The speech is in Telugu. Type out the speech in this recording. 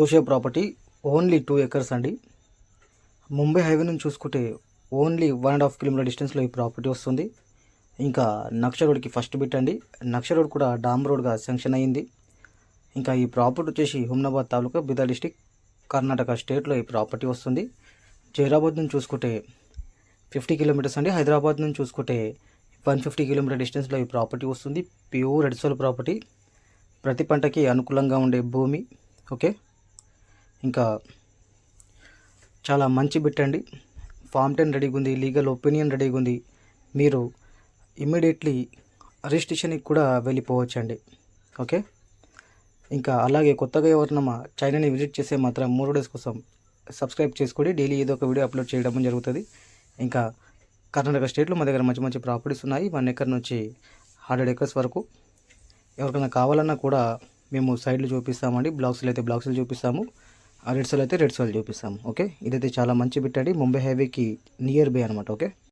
చూసే ప్రాపర్టీ ఓన్లీ టూ ఎకర్స్ అండి. ముంబై హైవే నుంచి చూసుకుంటే only one and half kilometre డిస్టెన్స్లో ఈ ప్రాపర్టీ వస్తుంది. ఇంకా నక్ష రోడ్కి ఫస్ట్ బిట్ అండి. నక్ష రోడ్ కూడా డామ్ రోడ్గా శాంక్షన్ అయ్యింది ఇంకా ఈ ప్రాపర్టీ వచ్చేసి హుమ్నాబాద్ తాలూకా బిదా డిస్టిక్ కర్ణాటక స్టేట్లో ఈ ప్రాపర్టీ వస్తుంది. జైరాబాద్ నుంచి చూసుకుంటే ఫిఫ్టీ కిలోమీటర్స్ అండి. హైదరాబాద్ నుంచి చూసుకుంటే వన్ ఫిఫ్టీ కిలోమీటర్ డిస్టెన్స్లో ఈ ప్రాపర్టీ వస్తుంది. Pure red soil property. ప్రతి పంటకి అనుకూలంగా ఉండే భూమి. ఓకే? ఇంకా చాలా మంచి బిట్ అండి. ఫామ్ టెన్ రెడీగా ఉంది లీగల్ ఒపీనియన్ రెడీగా ఉంది. మీరు ఇమ్మీడియట్లీ రిజిస్ట్రేషన్కి కూడా వెళ్ళిపోవచ్చండి. ఓకే? ఇంకా అలాగే కొత్తగా ఎవరినమ్మా చైనాని విజిట్ చేసే మాత్రం మూడు డేస్ కోసం సబ్స్క్రైబ్ చేసుకోండి డైలీ ఏదో ఒక వీడియో అప్లోడ్ చేయడం జరుగుతుంది. ఇంకా కర్ణాటక స్టేట్లో మా దగ్గర మంచి మంచి ప్రాపర్టీస్ ఉన్నాయి. వన్ ఎకర్ నుంచి హండ్రెడ్ ఎకర్స్ వరకు ఎవరికైనా కావాలన్నా కూడా మేము సైడ్లు చూపిస్తామండి. బ్లాక్స్లో అయితే బ్లాక్స్లు చూపిస్తాము. రెడ్ సెల్ అయితే రెడ్ సెల్ చూపిస్తాం ఓకే ఇదైతే చాలా మంచి బిట్ అండి. ముంబై హైవేకి నియర్ బై అనమాట ఓకే